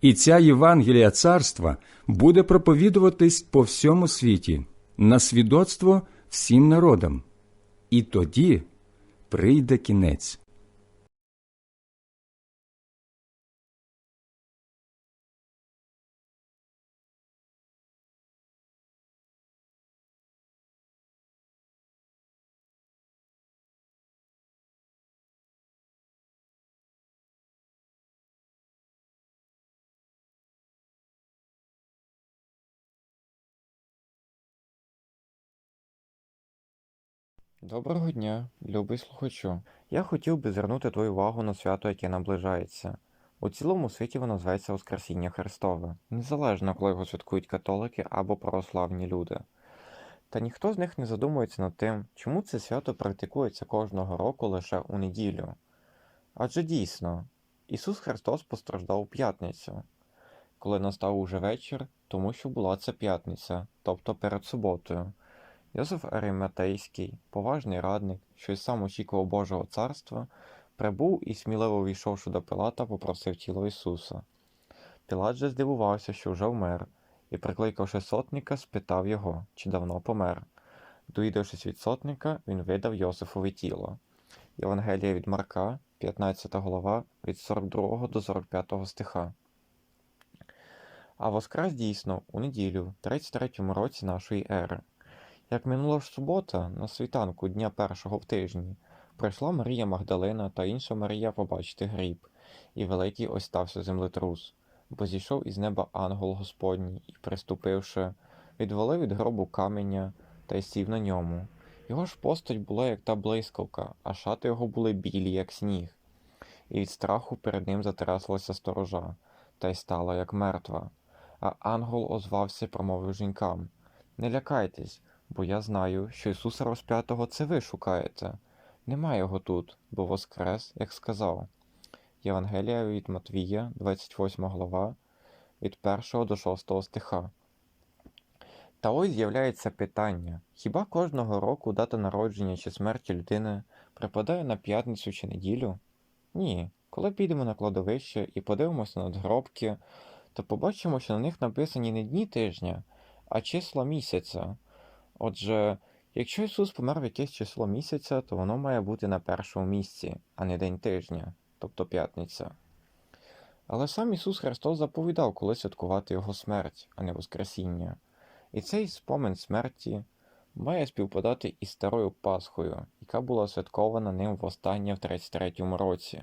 І ця Євангелія царства буде проповідуватись по всьому світі на свідоцтво всім народам. І тоді прийде кінець. Доброго дня, любий слухачу. Я хотів би звернути твою увагу на свято, яке наближається. У цілому світі воно зветься Воскресіння Христове, незалежно коли його святкують католики або православні люди. Та ніхто з них не задумується над тим, чому це свято практикується кожного року лише у неділю. Адже дійсно, Ісус Христос постраждав у п'ятницю, коли настав уже вечір, тому що була це п'ятниця, тобто перед суботою. Йосиф Ариматейський, поважний радник, що й сам очікував Божого царства, прибув і, сміливо війшовши до Пилата, попросив тіло Ісуса. Пілат же здивувався, що вже вмер, і, прикликавши сотника, спитав його, чи давно помер. Доїдавшись від сотника, він видав Йосифові тіло. Євангелія від Марка, 15 глава, від 42 до 45 стиха. А воскрес дійсно у неділю, 33 році нашої ери. Як минула ж субота, на світанку дня першого в тижні, прийшла Марія Магдалина та інша Марія побачити гріб, і великий ось стався землетрус, бо зійшов із неба ангел Господній і, приступивши, відвалив від гробу каменя та й сів на ньому. Його ж постать була, як та блискавка, а шати його були білі, як сніг, і від страху перед ним затряслася сторожа, та й стала, як мертва. А ангел озвався промовив жінкам Не лякайтесь, бо я знаю, що Ісуса розп'ятого це ви шукаєте. Немає його тут, бо воскрес, як сказав. Євангелія від Матвія, 28 глава, від 1 до 6 стиха. Та ось з'являється питання: хіба кожного року дата народження чи смерті людини припадає на п'ятницю чи неділю? Ні. Коли підемо на кладовище і подивимося на надгробки, то побачимо, що на них написані не дні тижня, а числа місяця. Отже, якщо Ісус помер в якесь число місяця, то воно має бути на першому місці, а не день тижня, тобто п'ятниця. Але сам Ісус Христос заповідав, коли святкувати Його смерть, а не Воскресіння. І цей спомин смерті має співпадати із старою Пасхою, яка була святкована ним востаннє в 33-му році,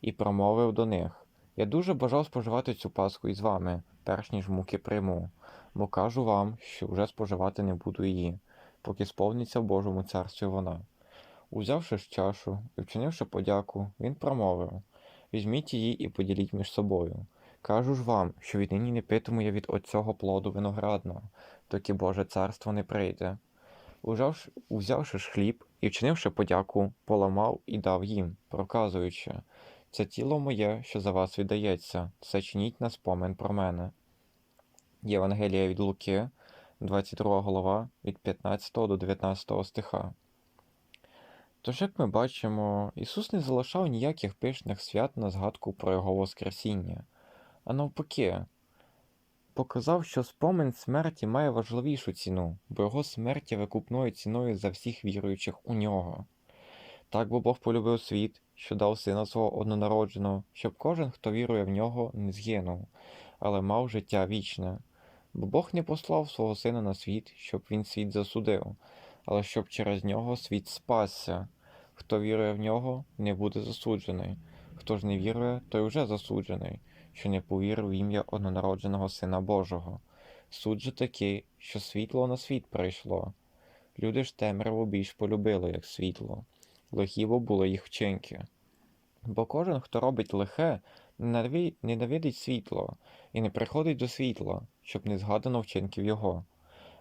і промовив до них: Я дуже бажав споживати цю Пасху із вами, перш ніж муки прийму бо кажу вам, що вже споживати не буду її, поки сповниться в Божому царстві вона. Узявши ж чашу і вчинивши подяку, він промовив Візьміть її і поділіть між собою. Кажу ж вам, що віднині не питиму я від оцього плоду виноградного, доки Боже царство не прийде. Узявши, ж хліб і вчинивши подяку, поламав і дав їм, проказуючи це тіло моє, що за вас віддається, це чиніть на спомин про мене. Євангелія від Луки, 22 глава, від 15 до 19 стиха. Тож, як ми бачимо, Ісус не залишав ніяких пишних свят на згадку про Його Воскресіння, а навпаки, показав, що спомин смерті має важливішу ціну, бо Його смерть є викупною ціною за всіх віруючих у нього. Так бо Бог полюбив світ, що дав сина свого однонародженого, щоб кожен, хто вірує в нього, не згинув, але мав життя вічне. Бо Бог не послав свого Сина на світ, щоб він світ засудив, але щоб через нього світ спасся. Хто вірує в нього, не буде засуджений, хто ж не вірує, той вже засуджений, що не повірив в ім'я однонародженого Сина Божого. Суд же такий, що світло на світ прийшло. Люди ж темряву більш полюбили, як світло, лихі бо були їх вчинки. Бо кожен, хто робить лихе, ненавидить світло і не приходить до світла, щоб не згадано вчинків його.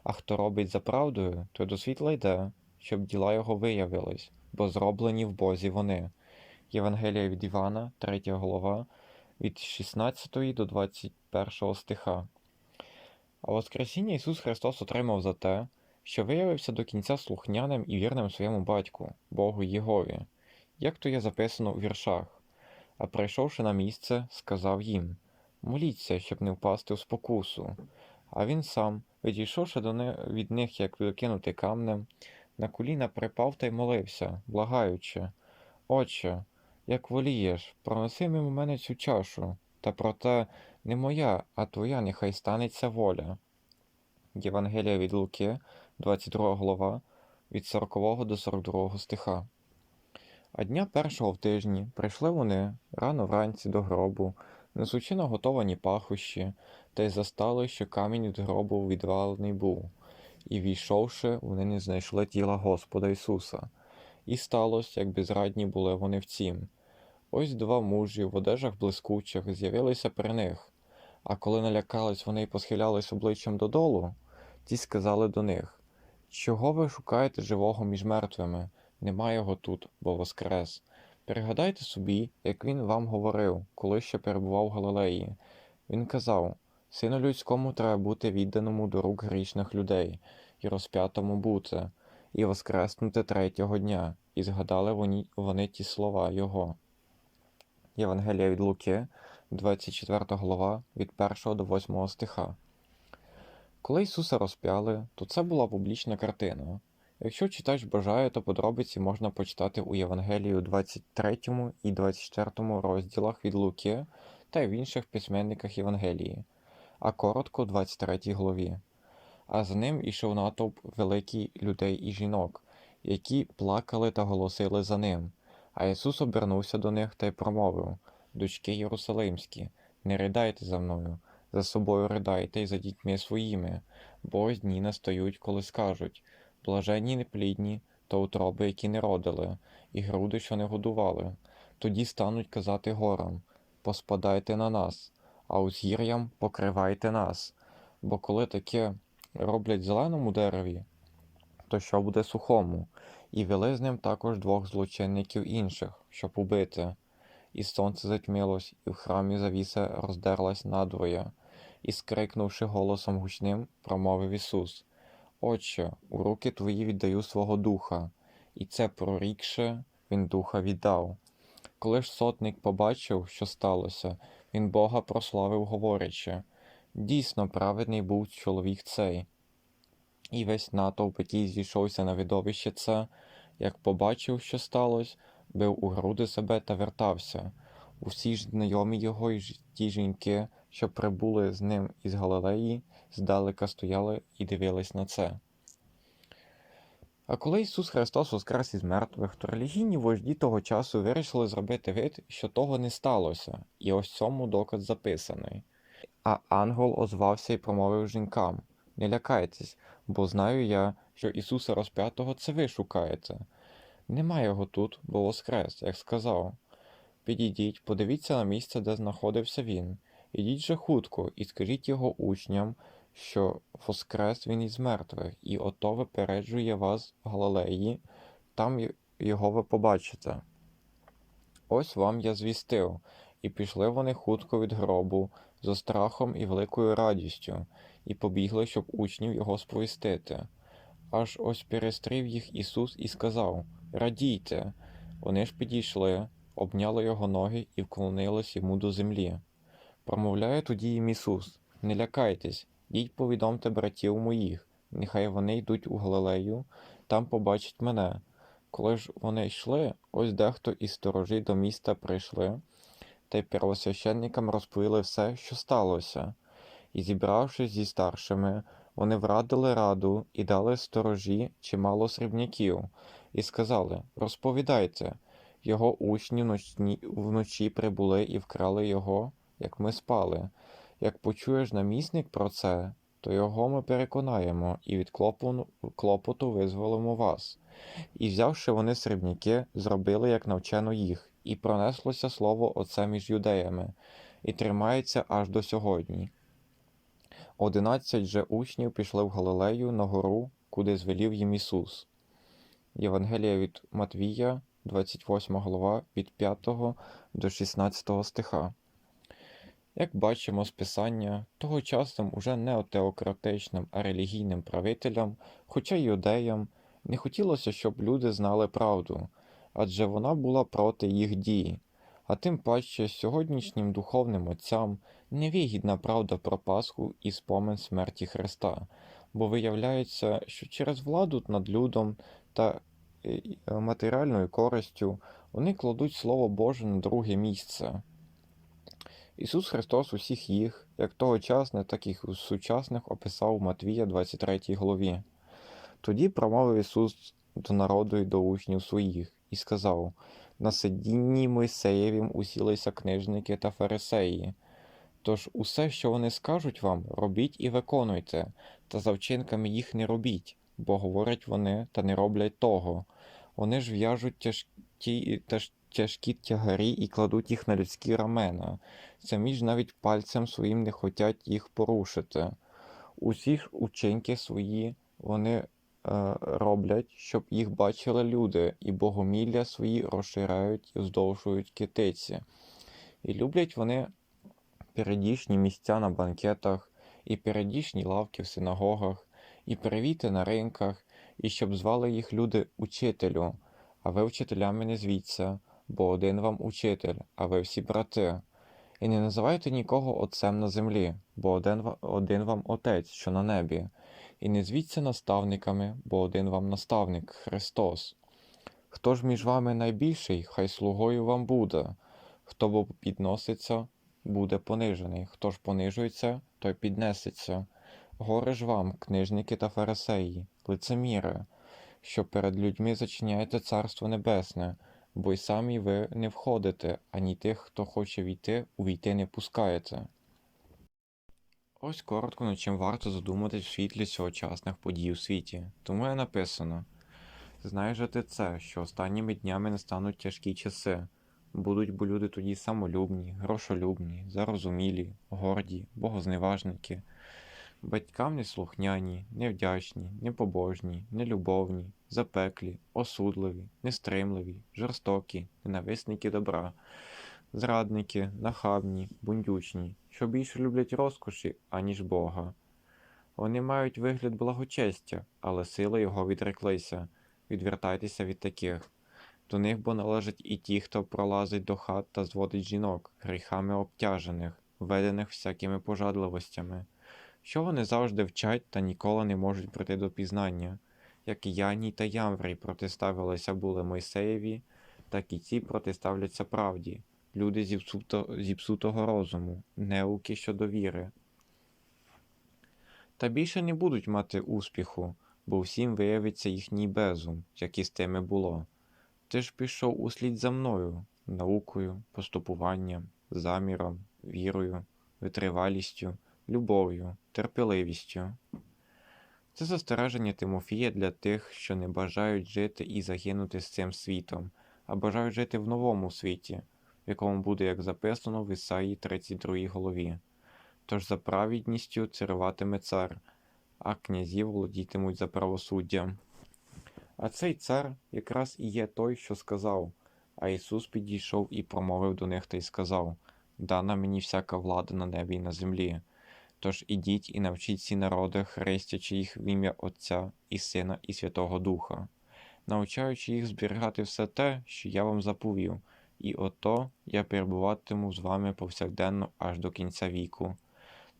А хто робить за правдою, той до світла йде, щоб діла його виявились, бо зроблені в Бозі вони. Євангелія від Івана, 3 голова, від 16 до 21 стиха. А Воскресіння Ісус Христос отримав за те, що виявився до кінця слухняним і вірним своєму батьку, Богу Єгові, як то є записано у віршах. А прийшовши на місце, сказав їм моліться, щоб не впасти в спокусу. А він сам, відійшовши до ни- від них, як докинути камнем, на коліна припав та й молився, благаючи, Отче, як волієш, пронеси мимо мене цю чашу, та проте не моя, а твоя нехай станеться воля. Євангелія від Луки, 22 глава, від 40 до 42 стиха. А дня першого в тижні прийшли вони рано вранці до гробу, несучи наготовані пахощі, та й застали, що камінь від гробу відвалений був. І війшовши, вони не знайшли тіла Господа Ісуса. І сталося, як безрадні були вони в цім. Ось два мужі в одежах блискучих з'явилися при них. А коли налякались вони й посхилялись обличчям додолу, ті сказали до них: Чого ви шукаєте живого між мертвими? Нема його тут, бо воскрес. Пригадайте собі, як він вам говорив, коли ще перебував в Галилеї. Він казав: Сину людському треба бути відданому до рук грішних людей, і розп'ятому бути, і воскреснути третього дня, і згадали вони, вони ті слова Його. Євангелія від Луки, 24 глава, від 1 до 8 стиха. Коли Ісуса розп'яли, то це була публічна картина. Якщо читач бажає, то подробиці можна почитати у Євангелії у 23 і 24 розділах від Луки та в інших письменниках Євангелії, а коротко у 23 главі. А за ним ішов натовп великий людей і жінок, які плакали та голосили за ним. А Ісус обернувся до них та й промовив: Дочки Єрусалимські, не ридайте за мною, за собою ридайте й за дітьми своїми, бо дні настають, коли скажуть блаженні неплідні, та утроби, які не родили, і груди, що не годували. Тоді стануть казати горам поспадайте на нас, а узгір'ям покривайте нас. Бо коли таке роблять зеленому дереві, то що буде сухому? І вели з ним також двох злочинників інших, щоб убити. І сонце затьмілось, і в храмі завіса роздерлась надвоє, і, скрикнувши голосом гучним, промовив Ісус: Отче, у руки твої віддаю свого духа, і це прорікши, він духа віддав. Коли ж сотник побачив, що сталося, він Бога прославив, говорячи: Дійсно, праведний був чоловік цей. І весь натовп, який зійшовся на видовище це, як побачив, що сталося, бив у груди себе та вертався. Усі ж знайомі його і ті жінки, що прибули з ним із Галилеї, здалека стояли і дивились на це. А коли Ісус Христос воскрес із мертвих, то релігійні вожді того часу вирішили зробити вид, що того не сталося, і ось цьому доказ записаний. А ангел озвався і промовив жінкам: Не лякайтесь, бо знаю я, що Ісуса розп'ятого це ви шукаєте. Нема його тут, бо воскрес, як сказав. Підійдіть, подивіться на місце, де знаходився він. Ідіть же хутко і скажіть його учням, що воскрес він із мертвих, і ото випереджує вас в Галилеї, там його ви побачите. Ось вам я звістив, і пішли вони хутко від гробу, зо страхом і великою радістю, і побігли, щоб учнів його сповістити. Аж ось перестрів їх Ісус і сказав: Радійте! Вони ж підійшли, обняли його ноги і вклонились йому до землі. Промовляє тоді їм Ісус: Не лякайтесь, йдіть повідомте братів моїх, нехай вони йдуть у Галилею, там побачать мене. Коли ж вони йшли, ось дехто із сторожі до міста прийшли, та й первосвященникам розповіли все, що сталося. І, зібравшись зі старшими, вони врадили раду і дали сторожі чимало срібняків, і сказали: Розповідайте, його учні вночі прибули і вкрали його, як ми спали. Як почуєш намісник про це, то його ми переконаємо і від клопоту визволимо вас. І взявши вони срібняки, зробили, як навчено їх, і пронеслося слово оце між юдеями, і тримається аж до сьогодні. Одинадцять же учнів пішли в Галилею на гору, куди звелів їм Ісус. Євангелія від Матвія, 28 глава, від 5 до 16 стиха. Як бачимо з Писання, того часом уже не теократичним, а релігійним правителям, хоча й юдеям, не хотілося, щоб люди знали правду, адже вона була проти їх дій. а тим паче сьогоднішнім духовним отцям невигідна правда про Пасху і спомин смерті Христа, бо виявляється, що через владу над людом та е, е, матеріальною користю вони кладуть Слово Боже на друге місце. Ісус Христос усіх їх, як тогочасних, так і сучасних, описав у Матвія 23 главі. Тоді промовив Ісус до народу і до учнів своїх, і сказав: На сидінні Мойсеєвім усілися книжники та фарисеї. Тож усе, що вони скажуть вам, робіть і виконуйте, та за вчинками їх не робіть, бо говорять вони та не роблять того. Вони ж в'яжуть тяжкі, теж тяжкі тягарі і кладуть їх на людські рамена. Самі ж навіть пальцем своїм не хотять їх порушити. Усі ж учинки свої вони е, роблять, щоб їх бачили люди, і богомілля свої розширяють і здовжують китиці. І люблять вони передішні місця на банкетах, і передішні лавки в синагогах, і привіти на ринках, і щоб звали їх люди учителю, а ви вчителями не звіться, бо один вам учитель, а ви всі брати. І не називайте нікого отцем на землі, бо один, один вам отець, що на небі, і не звіться наставниками, бо один вам наставник Христос. Хто ж між вами найбільший, хай слугою вам буде, хто бо підноситься, буде понижений, хто ж понижується, той піднесеться. Горе ж вам, книжники та фарисеї, лицеміри, що перед людьми зачиняєте царство небесне, бо й самі ви не входите, ані тих, хто хоче війти, увійти не пускаєте. Ось коротко над чим варто задуматись в світлі сьогочасних подій у світі. Тому є написано: Знаєш же ти це, що останніми днями настануть тяжкі часи. Будуть бо люди тоді самолюбні, грошолюбні, зарозумілі, горді, богозневажники, батькам неслухняні, невдячні, непобожні, нелюбовні, запеклі, осудливі, нестримливі, жорстокі, ненависники добра, зрадники, нахабні, бундючні, що більше люблять розкоші, аніж Бога. Вони мають вигляд благочестя, але сила його відреклися. Відвертайтеся від таких. До них бо належать і ті, хто пролазить до хат та зводить жінок, гріхами обтяжених, ведених всякими пожадливостями, що вони завжди вчать та ніколи не можуть прийти до пізнання, як і Яній та Ямврій протиставилися були Мойсеєві, так і ці протиставляться правді, люди зіпсуто, зіпсутого розуму, неуки щодо віри. Та більше не будуть мати успіху, бо всім виявиться їхній безум, як і з тими було. Ти ж пішов услід за мною, наукою, поступуванням, заміром, вірою, витривалістю, любов'ю, терпеливістю. Це застереження Тимофія для тих, що не бажають жити і загинути з цим світом, а бажають жити в новому світі, в якому буде, як записано в Ісаї 32 голові. Тож за праведністю царюватиме цар, а князі володітимуть за правосуддям. А цей цар якраз і є той, що сказав. А Ісус підійшов і промовив до них та й сказав: Дана мені всяка влада на небі і на землі. Тож ідіть і навчіть ці народи, хрестячи їх в ім'я Отця і Сина і Святого Духа, навчаючи їх зберігати все те, що я вам заповів, і ото я перебуватиму з вами повсякденно аж до кінця віку.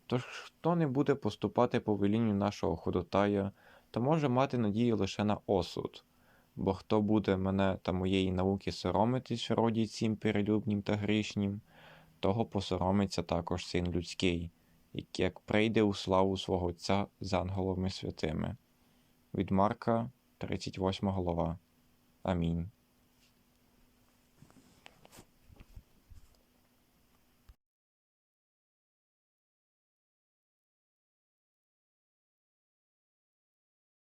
Тож хто не буде поступати по велінню нашого ходотая, то може мати надію лише на осуд. Бо хто буде мене та моєї науки соромитись в роді цім перелюбнім та грішнім, того посоромиться також син людський, як прийде у славу свого Отця з ангелами святими. Від Марка, 38 глава. Амінь.